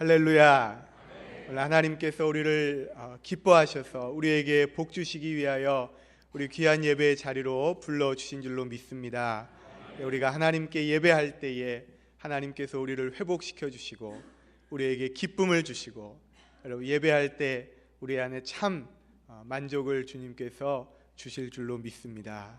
할렐루야. 오늘 하나님께서 우리를 어, 기뻐하셔서 우리에게 복 주시기 위하여 우리 귀한 예배의 자리로 불러 주신 줄로 믿습니다. 우리가 하나님께 예배할 때에 하나님께서 우리를 회복시켜 주시고 우리에게 기쁨을 주시고 여러분 예배할 때 우리 안에 참 어, 만족을 주님께서 주실 줄로 믿습니다.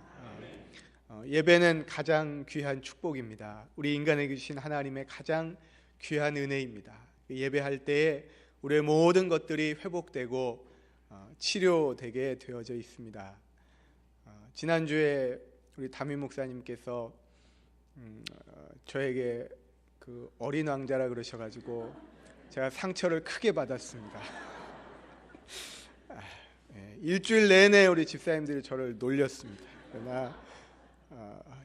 어, 예배는 가장 귀한 축복입니다. 우리 인간에게 주신 하나님의 가장 귀한 은혜입니다. 예배할 때에 우리의 모든 것들이 회복되고 어, 치료되게 되어져 있습니다. 어, 지난주에 우리 담임 목사님께서 음, 어, 저에게 그 어린 왕자라 그러셔가지고 제가 상처를 크게 받았습니다. 아, 예, 일주일 내내 우리 집사님들이 저를 놀렸습니다. 그러나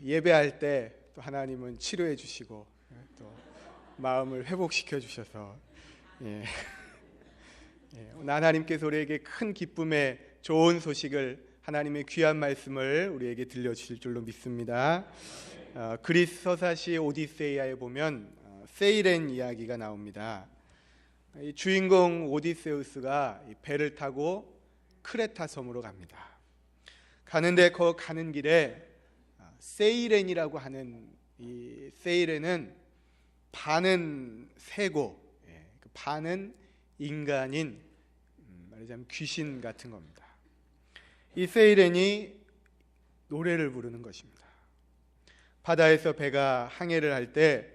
예배할 때 또 하나님은 치료해 주시고 예, 또 마음을 회복시켜 주셔서 예. 예, 하나님께서 우리에게 큰 기쁨의 좋은 소식을 하나님의 귀한 말씀을 우리에게 들려주실 줄로 믿습니다. 어, 그리스 서사시 오디세이아에 보면 어, 세이렌 이야기가 나옵니다. 이 주인공 오디세우스가 배를 타고 크레타 섬으로 갑니다. 가는데 그 가는 길에 어, 세이렌이라고 하는 이 세이렌은 반은 새고 예, 그 반은 인간인 말하자면 귀신 같은 겁니다. 이 세이렌이 노래를 부르는 것입니다. 바다에서 배가 항해를 할때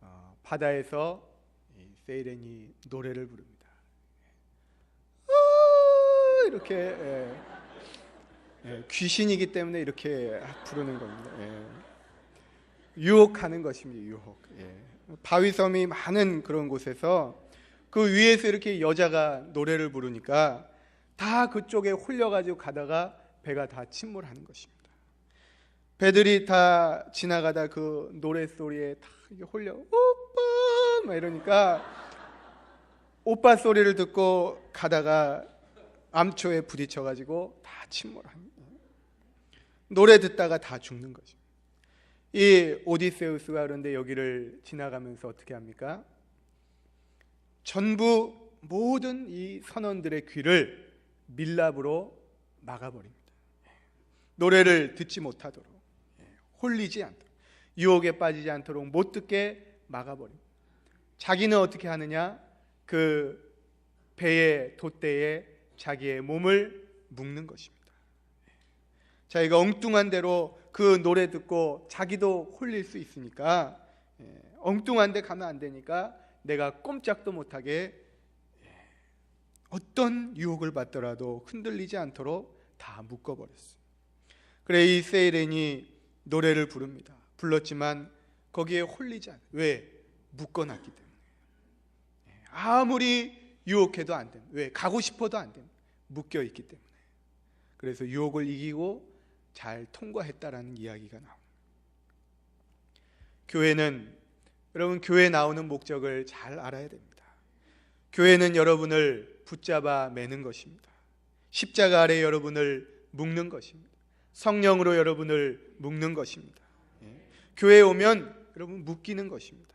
어, 바다에서 세이렌이 노래를 부릅니다. 아, 이렇게 예, 예, 귀신이기 때문에 이렇게 부르는 겁니다. 예. 유혹하는 것입니다. 유혹. 예. 바위섬이 많은 그런 곳에서 그 위에서 이렇게 여자가 노래를 부르니까 다 그쪽에 홀려가지고 가다가 배가 다 침몰하는 것입니다. 배들이 다 지나가다 그 노래 소리에 다 홀려 오빠 막 이러니까 오빠 소리를 듣고 가다가 암초에 부딪혀가지고 다 침몰합니다. 노래 듣다가 다 죽는 거죠. 이 오디세우스가 그런데 여기를 지나가면서 어떻게 합니까? 전부 모든 이 선원들의 귀를 밀랍으로 막아버립니다. 노래를 듣지 못하도록 홀리지 않도록 유혹에 빠지지 않도록 못 듣게 막아버립니다. 자기는 어떻게 하느냐? 그 배의 돛대에 자기의 몸을 묶는 것입니다. 자기가 엉뚱한 대로 그 노래 듣고 자기도 홀릴 수 있으니까 엉뚱한 데 가면 안 되니까 내가 꼼짝도 못하게 어떤 유혹을 받더라도 흔들리지 않도록 다 묶어버렸어요. 그래 이 세이렌이 노래를 부릅니다. 불렀지만 거기에 홀리지 않아요. 왜? 묶어놨기 때문에. 아무리 유혹해도 안 돼. 왜? 가고 싶어도 안 돼. 묶여 있기 때문에. 그래서 유혹을 이기고 잘 통과했다라는 이야기가 나옵니다. 교회는 여러분 교회 나오는 목적을 잘 알아야 됩니다. 교회는 여러분을 붙잡아 매는 것입니다. 십자가 아래 여러분을 묶는 것입니다. 성령으로 여러분을 묶는 것입니다. 예. 교회에 오면 여러분 묶이는 것입니다.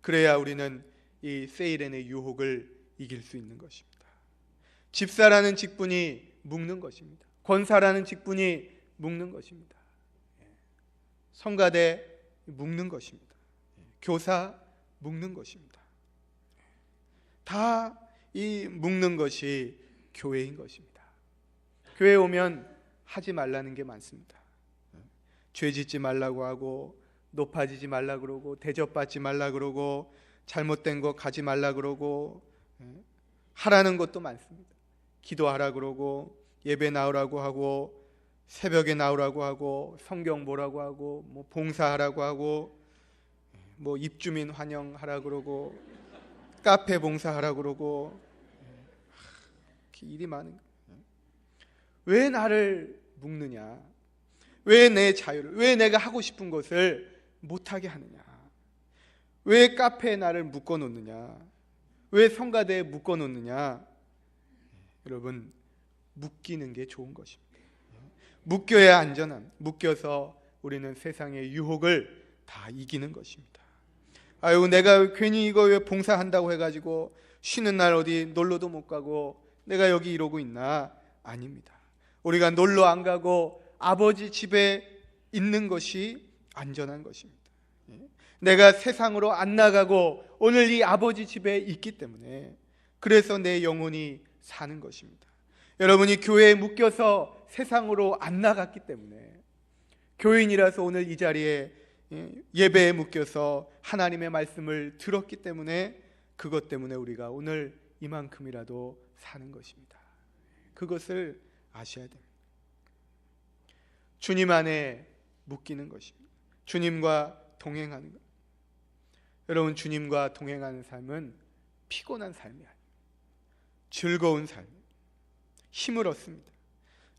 그래야 우리는 이 세일엔의 유혹을 이길 수 있는 것입니다. 집사라는 직분이 묶는 것입니다. 권사라는 직분이 묶는 것입니다. 예. 성가대 묶는 것입니다. 교사 묶는 것입니다. 다 이 묶는 것이 교회인 것입니다. 교회 오면 하지 말라는 게 많습니다. 죄 짓지 말라고 하고 높아지지 말라 그러고 대접받지 말라 그러고 잘못된 거 가지 말라 그러고 하라는 것도 많습니다. 기도하라 그러고 예배 나오라고 하고 새벽에 나오라고 하고 성경 보라고 하고 뭐 봉사하라고 하고 뭐 입주민 환영하라 그러고 카페 봉사하라 그러고 일이 많은 왜 나를 묶느냐? 왜 내 자유를 왜 내가 하고 싶은 것을 못하게 하느냐? 왜 카페에 나를 묶어 놓느냐? 왜 성가대에 묶어 놓느냐? 여러분 묶이는 게 좋은 것입니다. 묶여야 안전함. 묶여서 우리는 세상의 유혹을 다 이기는 것입니다. 아유 내가 괜히 이거 왜 봉사한다고 해가지고 쉬는 날 어디 놀러도 못 가고 내가 여기 이러고 있나 아닙니다. 우리가 놀러 안 가고 아버지 집에 있는 것이 안전한 것입니다. 예? 내가 세상으로 안 나가고 오늘 이 아버지 집에 있기 때문에 그래서 내 영혼이 사는 것입니다. 여러분이 교회에 묶여서 세상으로 안 나갔기 때문에 교인이라서 오늘 이 자리에 예, 예배에 묶여서 하나님의 말씀을 들었기 때문에 그것 때문에 우리가 오늘 이만큼이라도 사는 것입니다. 그것을 아셔야 됩니다. 주님 안에 묶이는 것입니다. 주님과 동행하는 것. 여러분 주님과 동행하는 삶은 피곤한 삶이 아니에요. 즐거운 삶. 힘을 얻습니다.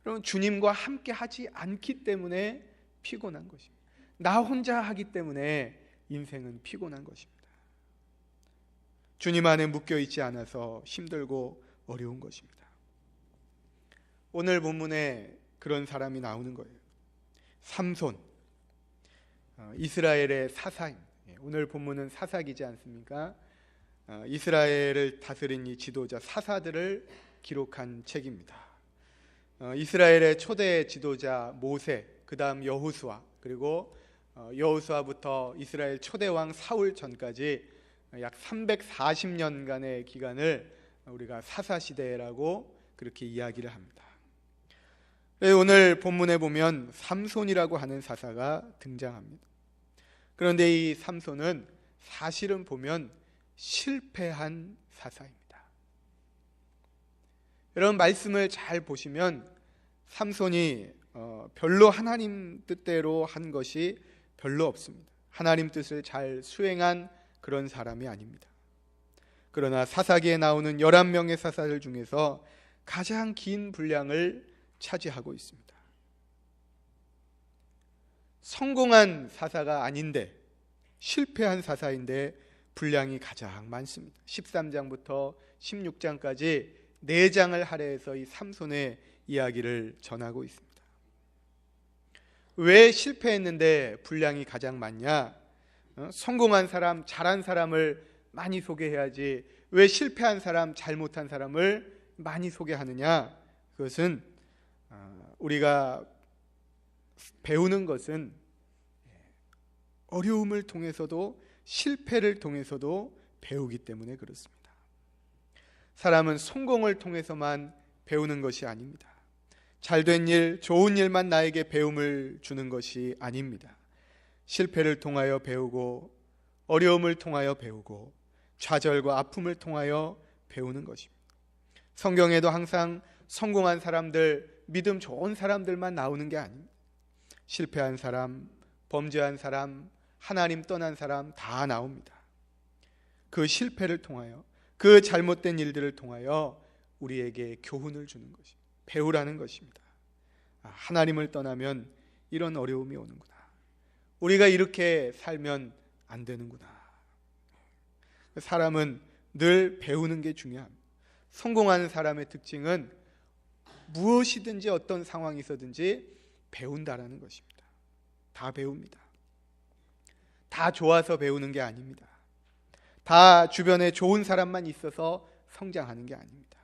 여러분 주님과 함께 하지 않기 때문에 피곤한 것입니다. 나 혼자 하기 때문에 인생은 피곤한 것입니다. 주님 안에 묶여 있지 않아서 힘들고 어려운 것입니다. 오늘 본문에 그런 사람이 나오는 거예요. 삼손, 어, 이스라엘의 사사입 예, 오늘 본문은 사사기지 않습니까? 어, 이스라엘을 다스린 이 지도자 사사들을 기록한 책입니다. 어, 이스라엘의 초대 지도자 모세, 그 다음 여호수아, 그리고 여호수아부터 이스라엘 초대 왕 사울 전까지 약 340년간의 기간을 우리가 사사 시대라고 그렇게 이야기를 합니다. 네, 오늘 본문에 보면 삼손이라고 하는 사사가 등장합니다. 그런데 이 삼손은 사실은 보면 실패한 사사입니다. 여러분 말씀을 잘 보시면 삼손이 어, 별로 하나님 뜻대로 한 것이 별로 없습니다. 하나님 뜻을 잘 수행한 그런 사람이 아닙니다. 그러나 사사기에 나오는 11명의 사사들 중에서 가장 긴 분량을 차지하고 있습니다. 성공한 사사가 아닌데 실패한 사사인데 분량이 가장 많습니다. 13장부터 16장까지 4장을 할애해서 이 삼손의 이야기를 전하고 있습니다. 왜 실패했는데 분량이 가장 많냐? 어? 성공한 사람, 잘한 사람을 많이 소개해야지 왜 실패한 사람, 잘못한 사람을 많이 소개하느냐? 그것은 어, 우리가 배우는 것은 어려움을 통해서도 실패를 통해서도 배우기 때문에 그렇습니다. 사람은 성공을 통해서만 배우는 것이 아닙니다. 잘된 일, 좋은 일만 나에게 배움을 주는 것이 아닙니다. 실패를 통하여 배우고 어려움을 통하여 배우고 좌절과 아픔을 통하여 배우는 것입니다. 성경에도 항상 성공한 사람들, 믿음 좋은 사람들만 나오는 게 아닙니다. 실패한 사람, 범죄한 사람, 하나님 떠난 사람 다 나옵니다. 그 실패를 통하여 그 잘못된 일들을 통하여 우리에게 교훈을 주는 것이 배우라는 것입니다. 아, 하나님을 떠나면 이런 어려움이 오는구나. 우리가 이렇게 살면 안 되는구나. 사람은 늘 배우는 게 중요합니다. 성공하는 사람의 특징은 무엇이든지 어떤 상황이 있어든지 배운다라는 것입니다. 다 배웁니다. 다 좋아서 배우는 게 아닙니다. 다 주변에 좋은 사람만 있어서 성장하는 게 아닙니다.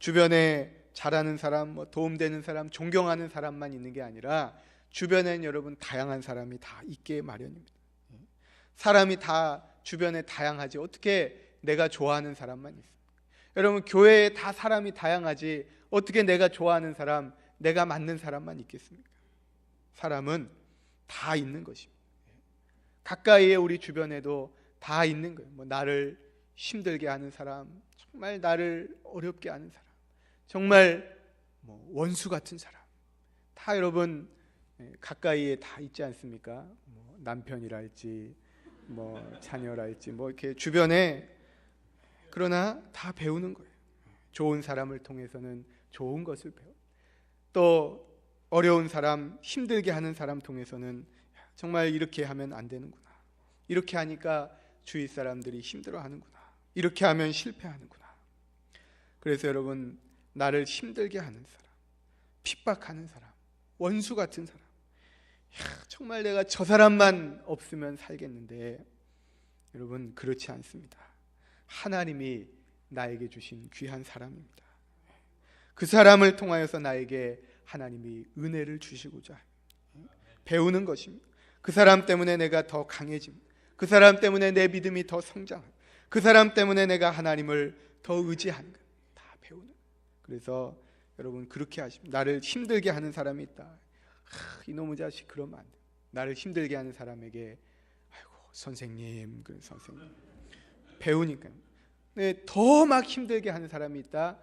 주변에 잘하는 사람, 뭐 도움되는 사람, 존경하는 사람만 있는 게 아니라 주변엔 여러분 다양한 사람이 다 있게 마련입니다. 사람이 다 주변에 다양하지 어떻게 내가 좋아하는 사람만 있습니까? 여러분 교회에 다 사람이 다양하지 어떻게 내가 좋아하는 사람, 내가 맞는 사람만 있겠습니까? 사람은 다 있는 것입니다. 가까이에 우리 주변에도 다 있는 거예요. 뭐 나를 힘들게 하는 사람, 정말 나를 어렵게 하는 사람, 정말 뭐 원수 같은 사람, 다 여러분 예, 가까이에 다 있지 않습니까? 뭐 남편이랄지, 뭐 자녀랄지, 뭐 이렇게 주변에 그러나 다 배우는 거예요. 좋은 사람을 통해서는 좋은 것을 배워. 또 어려운 사람, 힘들게 하는 사람 통해서는 정말 이렇게 하면 안 되는구나. 이렇게 하니까 주위 사람들이 힘들어 하는구나. 이렇게 하면 실패하는구나. 그래서 여러분, 나를 힘들게 하는 사람, 핍박하는 사람, 원수 같은 사람. 야, 정말 내가 저 사람만 없으면 살겠는데 여러분 그렇지 않습니다. 하나님이 나에게 주신 귀한 사람입니다. 그 사람을 통하여서 나에게 하나님이 은혜를 주시고자 배우는 것입니다. 그 사람 때문에 내가 더 강해집니다. 그 사람 때문에 내 믿음이 더 성장합니다. 그 사람 때문에 내가 하나님을 더 의지하는 것. 다 배우는. 그래서 여러분 그렇게 하십니다. 나를 힘들게 하는 사람이 있다. 하, 이놈의 자식 그러면 안 돼. 나를 힘들게 하는 사람에게 아이고 선생님 그 선생님 배우니까 네, 더 막 힘들게 하는 사람이 있다.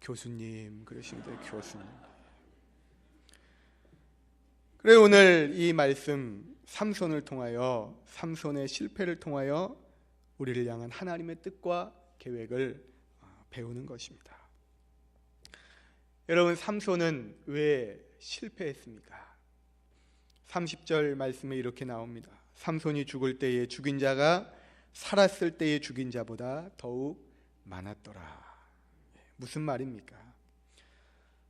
교수님 그러시면 돼요. 교수님. 그래 오늘 이 말씀 삼손을 통하여 삼손의 실패를 통하여 우리를 향한 하나님의 뜻과 계획을 어, 배우는 것입니다. 여러분 삼손은 왜 실패했습니까? 30절 말씀에 이렇게 나옵니다. 삼손이 죽을 때에 죽인 자가 살았을 때에 죽인 자보다 더욱 많았더라. 무슨 말입니까?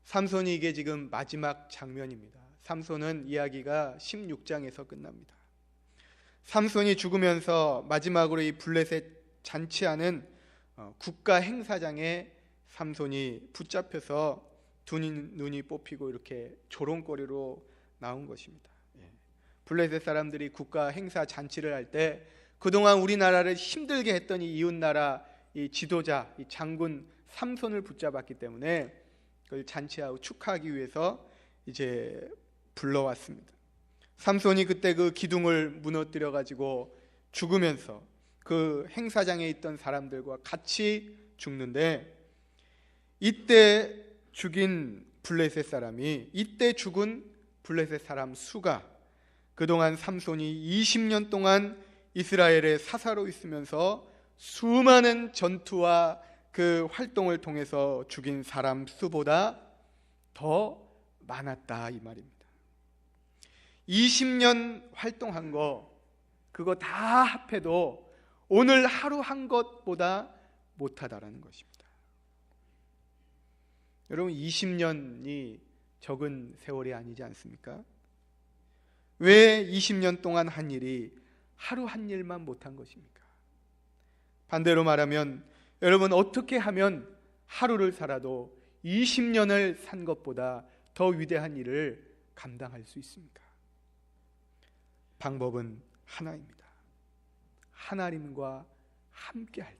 삼손이 이게 지금 마지막 장면입니다. 삼손은 이야기가 16장에서 끝납니다. 삼손이 죽으면서 마지막으로 이 블레셋 잔치하는 어, 국가 행사장에 삼손이 붙잡혀서 두 눈이 뽑히고 이렇게 조롱거리로 나온 것입니다. 예. 블레셋 사람들이 국가 행사 잔치를 할 때 그동안 우리나라를 힘들게 했던 이 이웃 나라 이 지도자, 이 장군 삼손을 붙잡았기 때문에 그걸 잔치하고 축하하기 위해서 이제 불러왔습니다. 삼손이 그때 그 기둥을 무너뜨려 가지고 죽으면서 그 행사장에 있던 사람들과 같이 죽는데 이때 죽인 블레셋 사람이 이때 죽은 블레셋 사람 수가 그동안 삼손이 20년 동안 이스라엘의 사사로 있으면서 수많은 전투와 그 활동을 통해서 죽인 사람 수보다 더 많았다 이 말입니다. 20년 활동한 거 그거 다 합해도 오늘 하루 한 것보다 못하다라는 것입니다. 여러분 20년이 적은 세월이 아니지 않습니까? 왜 20년 동안 한 일이 하루 한 일만 못한 것입니까? 반대로 말하면 여러분 어떻게 하면 하루를 살아도 20년을 산 것보다 더 위대한 일을 감당할 수 있습니까? 방법은 하나입니다. 하나님과 함께 할 때.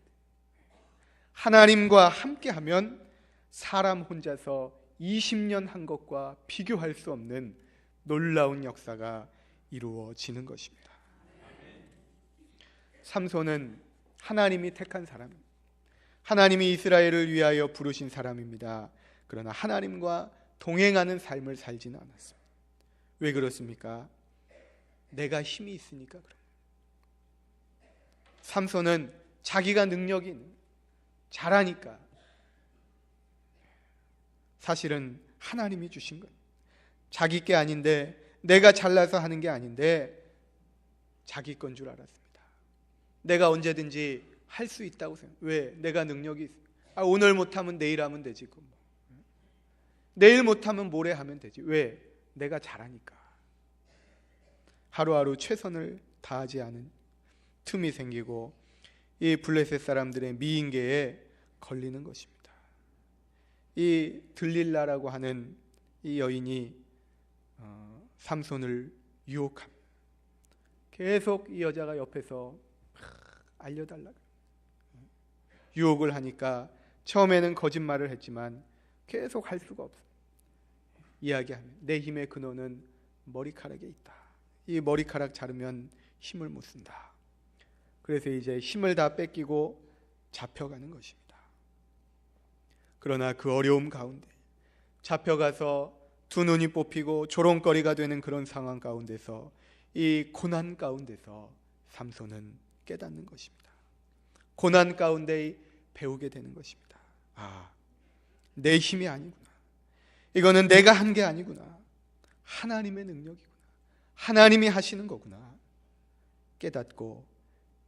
하나님과 함께 하면 사람 혼자서 20년 한 것과 비교할 수 없는 놀라운 역사가 이루어지는 것입니다. 삼손은 하나님이 택한 사람, 하나님이 이스라엘을 위하여 부르신 사람입니다. 그러나 하나님과 동행하는 삶을 살지는 않았습니다. 왜 그렇습니까? 내가 힘이 있으니까 그래. 삼손은 자기가 능력이 잘하니까. 사실은 하나님이 주신 것. 자기 게 아닌데, 내가 잘나서 하는 게 아닌데, 자기 건 줄 알았습니다. 내가 언제든지 할 수 있다고 생각. 왜? 내가 능력이 있어. 아, 오늘 못하면 내일 하면 되지. 그 뭐. 내일 못하면 모레 하면 되지. 왜? 내가 잘하니까. 하루하루 최선을 다하지 않은 틈이 생기고 이 블레셋 사람들의 미인계에 걸리는 것입니다. 이 들릴라라고 하는 이 여인이 어, 삼손을 유혹합니다. 계속 이 여자가 옆에서 알려달라. 유혹을 하니까 처음에는 거짓말을 했지만 계속 할 수가 없어. 이야기하면 내 힘의 근원은 머리카락에 있다. 이 머리카락 자르면 힘을 못 쓴다. 그래서 이제 힘을 다 뺏기고 잡혀가는 것입니다. 그러나 그 어려움 가운데 잡혀가서 두 눈이 뽑히고 조롱거리가 되는 그런 상황 가운데서 이 고난 가운데서 삼손은 깨닫는 것입니다. 고난 가운데 배우게 되는 것입니다. 아, 내 힘이 아니구나. 이거는 내가 한 게 아니구나. 하나님의 능력이구나. 하나님이 하시는 거구나. 깨닫고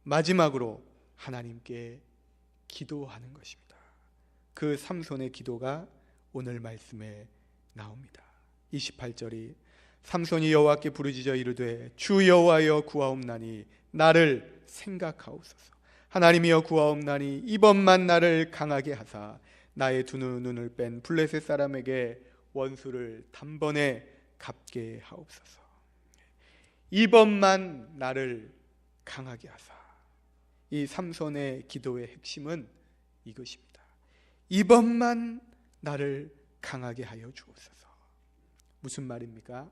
마지막으로 하나님께 기도하는 것입니다. 그 삼손의 기도가 오늘 말씀에 나옵니다. 28절이 삼손이 여호와께 부르짖어 이르되 주 여호와여 구하옵나니 나를 생각하옵소서. 하나님이여 구하옵나니 이번만 나를 강하게 하사 나의 두 눈을 뺀 블레셋 사람에게 원수를 단번에 갚게 하옵소서. 이번만 나를 강하게 하사. 이 삼손의 기도의 핵심은 이것입니다. 이번만 나를 강하게 하여 주옵소서. 무슨 말입니까?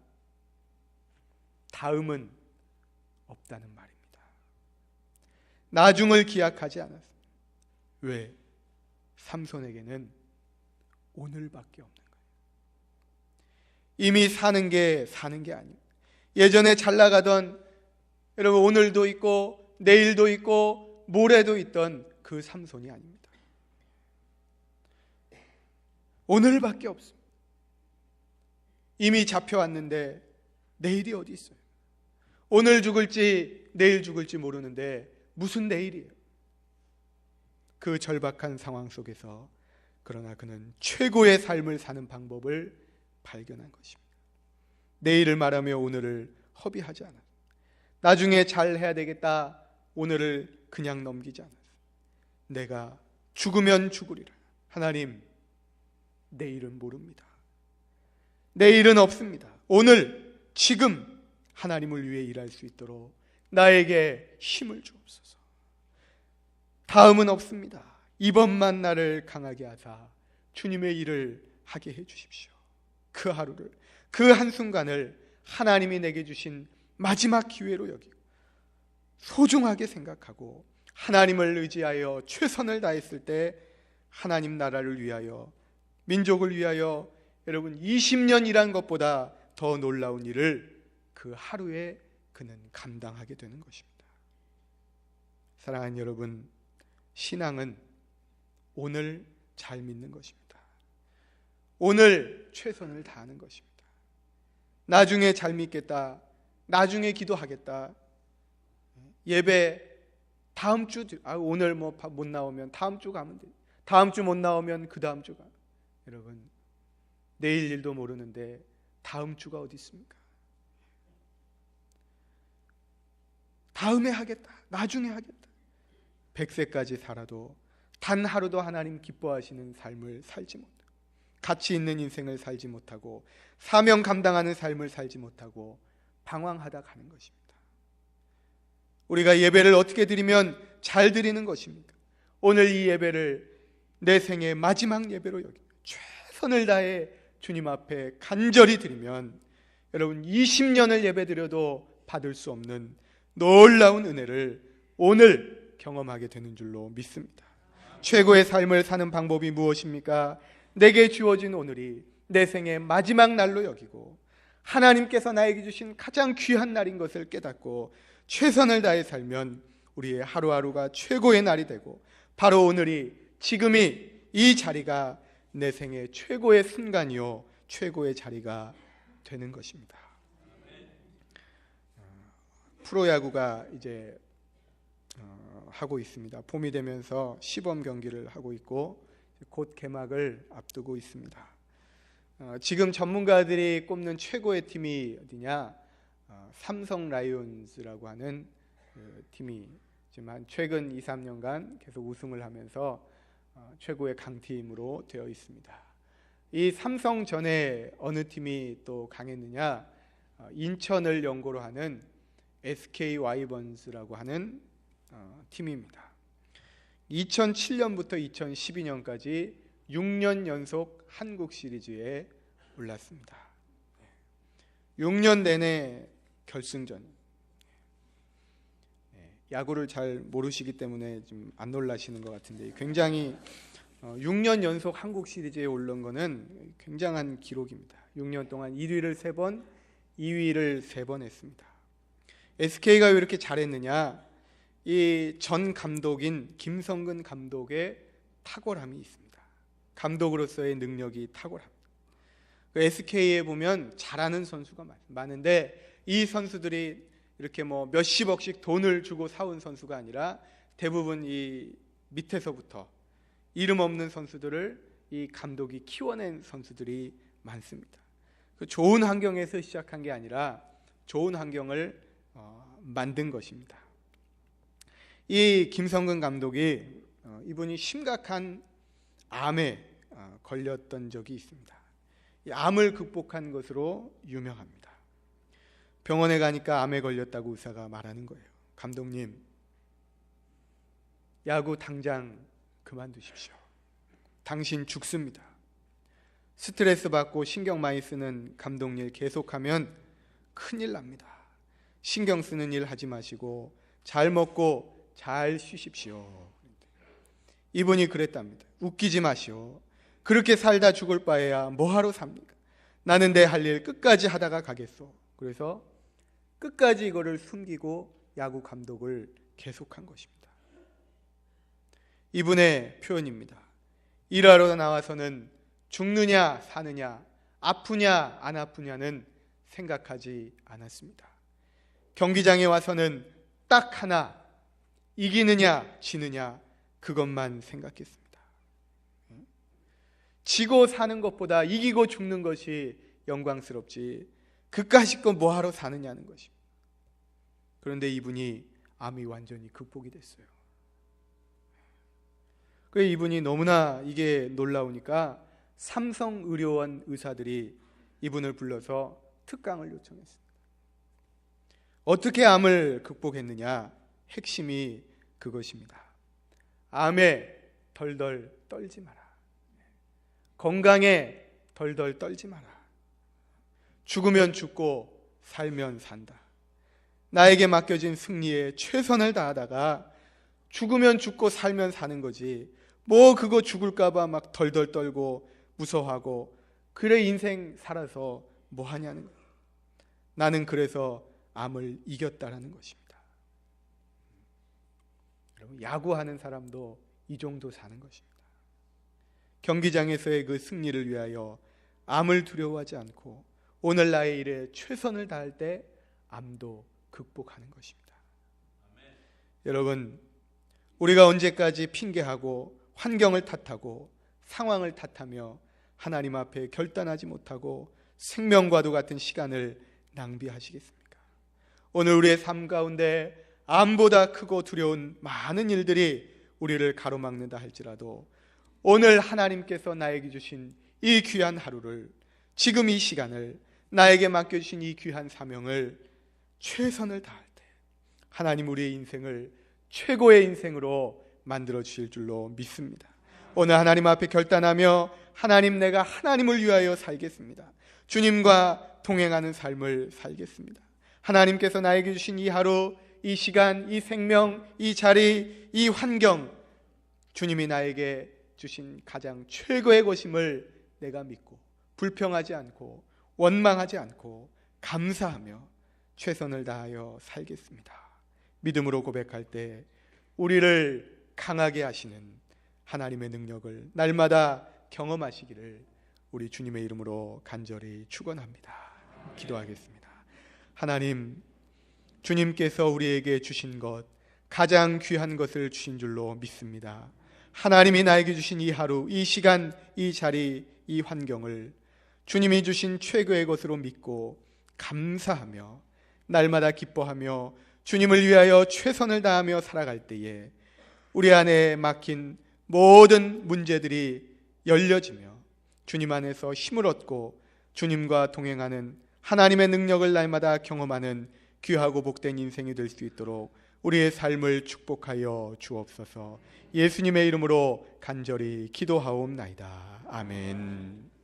다음은 없다는 말입니다. 나중을 기약하지 않았습니다. 왜? 삼손에게는 오늘밖에 없는 거예요. 이미 사는 게 사는 게 아니에요. 예전에 잘 나가던 여러분 오늘도 있고 내일도 있고 모레도 있던 그 삼손이 아닙니다. 오늘밖에 없습니다. 이미 잡혀왔는데 내일이 어디 있어요? 오늘 죽을지 내일 죽을지 모르는데 무슨 내일이에요? 그 절박한 상황 속에서 그러나 그는 최고의 삶을 사는 방법을 발견한 것입니다. 내일을 말하며 오늘을 허비하지 않았 나중에 잘 해야 되겠다. 오늘을 그냥 넘기지 않았 내가 죽으면 죽으리라. 하나님, 내일은 모릅니다. 내일은 없습니다. 오늘, 지금 하나님을 위해 일할 수 있도록 나에게 힘을 주옵소서. 다음은 없습니다. 이번만 나를 강하게 하사 주님의 일을 하게 해 주십시오. 그 하루를, 그 한순간을 하나님이 내게 주신 마지막 기회로 여기고 소중하게 생각하고 하나님을 의지하여 최선을 다했을 때 하나님 나라를 위하여 민족을 위하여 여러분 20년 일한 것보다 더 놀라운 일을 그 하루에 그는 감당하게 되는 것입니다. 사랑하는 여러분, 신앙은 오늘 잘 믿는 것입니다. 오늘 최선을 다하는 것입니다. 나중에 잘 믿겠다. 나중에 기도하겠다. 예배 다음 주 아, 오늘 뭐 못 나오면 다음 주 가면 돼. 다음 주 못 나오면 그 다음 주가. 여러분 내일 일도 모르는데 다음 주가 어디 있습니까? 다음에 하겠다. 나중에 하겠다. 100세까지 살아도 단 하루도 하나님 기뻐하시는 삶을 살지 못하고 가치 있는 인생을 살지 못하고 사명 감당하는 삶을 살지 못하고 방황하다 가는 것입니다. 우리가 예배를 어떻게 드리면 잘 드리는 것입니까? 오늘 이 예배를 내 생의 마지막 예배로 여기 최선을 다해 주님 앞에 간절히 드리면 여러분 20년을 예배 드려도 받을 수 없는 놀라운 은혜를 오늘 경험하게 되는 줄로 믿습니다. 최고의 삶을 사는 방법이 무엇입니까? 내게 주어진 오늘이 내 생의 마지막 날로 여기고 하나님께서 나에게 주신 가장 귀한 날인 것을 깨닫고 최선을 다해 살면 우리의 하루하루가 최고의 날이 되고 바로 오늘이 지금이 이 자리가 내 생의 최고의 순간이요 최고의 자리가 되는 것입니다. 프로야구가 이제 어, 하고 있습니다. 봄이 되면서 시범 경기를 하고 있고 곧 개막을 앞두고 있습니다. 어, 지금 전문가들이 꼽는 최고의 팀이 어디냐? 어, 삼성 라이온즈라고 하는 그 팀이 지금 최근 2, 3년간 계속 우승을 하면서 최고의 강팀으로 되어 있습니다. 이 삼성 전에 어느 팀이 또 강했느냐? 인천을 연고로 하는 SK 와이번스라고 하는 어, 팀입니다. 2007년부터 2012년까지 6년 연속 한국 시리즈에 올랐습니다. 6년 내내 결승전. 네, 야구를 잘 모르시기 때문에 좀 안 놀라시는 것 같은데 굉장히 6년 어, 연속 한국 시리즈에 올른 것은 굉장한 기록입니다. 6년 동안 1위를 3번, 2위를 3번 했습니다. SK가 왜 이렇게 잘했느냐? 이 전 감독인 김성근 감독의 탁월함이 있습니다. 감독으로서의 능력이 탁월합니다. 그 SK에 보면 잘하는 선수가 많은데 이 선수들이 이렇게 뭐 몇십억씩 돈을 주고 사온 선수가 아니라 대부분 이 밑에서부터 이름 없는 선수들을 이 감독이 키워낸 선수들이 많습니다. 그 좋은 환경에서 시작한 게 아니라 좋은 환경을 어, 만든 것입니다. 이 김성근 감독이 어, 이분이 심각한 암에 어, 걸렸던 적이 있습니다. 이 암을 극복한 것으로 유명합니다. 병원에 가니까 암에 걸렸다고 의사가 말하는 거예요. 감독님, 야구 당장 그만두십시오. 당신 죽습니다. 스트레스 받고 신경 많이 쓰는 감독 일 계속하면 큰일 납니다. 신경 쓰는 일 하지 마시고 잘 먹고 잘 쉬십시오. 이분이 그랬답니다. 웃기지 마시오. 그렇게 살다 죽을 바에야 뭐하러 삽니까? 나는 내 할 일 끝까지 하다가 가겠소. 그래서 끝까지 이거를 숨기고 야구 감독을 계속한 것입니다. 이분의 표현입니다. 일하러 나와서는 죽느냐 사느냐 아프냐 안 아프냐는 생각하지 않았습니다. 경기장에 와서는 딱 하나 이기느냐 지느냐 그것만 생각했습니다. 지고 사는 것보다 이기고 죽는 것이 영광스럽지 그까짓 거 뭐하러 사느냐는 것입니다. 그런데 이분이 암이 완전히 극복이 됐어요. 그 이분이 너무나 이게 놀라우니까 삼성 의료원 의사들이 이분을 불러서 특강을 요청했습니다. 어떻게 암을 극복했느냐? 핵심이 그것입니다. 암에 덜덜 떨지 마라. 건강에 덜덜 떨지 마라. 죽으면 죽고 살면 산다. 나에게 맡겨진 승리에 최선을 다하다가 죽으면 죽고 살면 사는 거지. 뭐 그거 죽을까봐 막 덜덜 떨고 무서워하고 그래 인생 살아서 뭐 하냐는 거예요. 나는 그래서 암을 이겼다라는 것입니다. 여러분 야구하는 사람도 이 정도 사는 것입니다. 경기장에서의 그 승리를 위하여 암을 두려워하지 않고 오늘 나의 일에 최선을 다할 때 암도 극복하는 것입니다. 여러분 우리가 언제까지 핑계하고 환경을 탓하고 상황을 탓하며 하나님 앞에 결단하지 못하고 생명과도 같은 시간을 낭비하시겠습니까? 오늘 우리의 삶 가운데 암보다 크고 두려운 많은 일들이 우리를 가로막는다 할지라도 오늘 하나님께서 나에게 주신 이 귀한 하루를 지금 이 시간을 나에게 맡겨주신 이 귀한 사명을 최선을 다할 때 하나님 우리의 인생을 최고의 인생으로 만들어 주실 줄로 믿습니다. 오늘 하나님 앞에 결단하며 하나님 내가 하나님을 위하여 살겠습니다. 주님과 동행하는 삶을 살겠습니다. 하나님께서 나에게 주신 이 하루, 이 시간, 이 생명, 이 자리, 이 환경, 주님이 나에게 주신 가장 최고의 것임을 내가 믿고 불평하지 않고 원망하지 않고 감사하며 최선을 다하여 살겠습니다. 믿음으로 고백할 때 우리를 강하게 하시는 하나님의 능력을 날마다 경험하시기를 우리 주님의 이름으로 간절히 축원합니다. 기도하겠습니다. 하나님 주님께서 우리에게 주신 것 가장 귀한 것을 주신 줄로 믿습니다. 하나님이 나에게 주신 이 하루, 이 시간, 이 자리, 이 환경을 주님이 주신 최고의 것으로 믿고 감사하며 날마다 기뻐하며 주님을 위하여 최선을 다하며 살아갈 때에 우리 안에 막힌 모든 문제들이 열려지며 주님 안에서 힘을 얻고 주님과 동행하는 하나님의 능력을 날마다 경험하는 귀하고 복된 인생이 될 수 있도록 우리의 삶을 축복하여 주옵소서 예수님의 이름으로 간절히 기도하옵나이다. 아멘.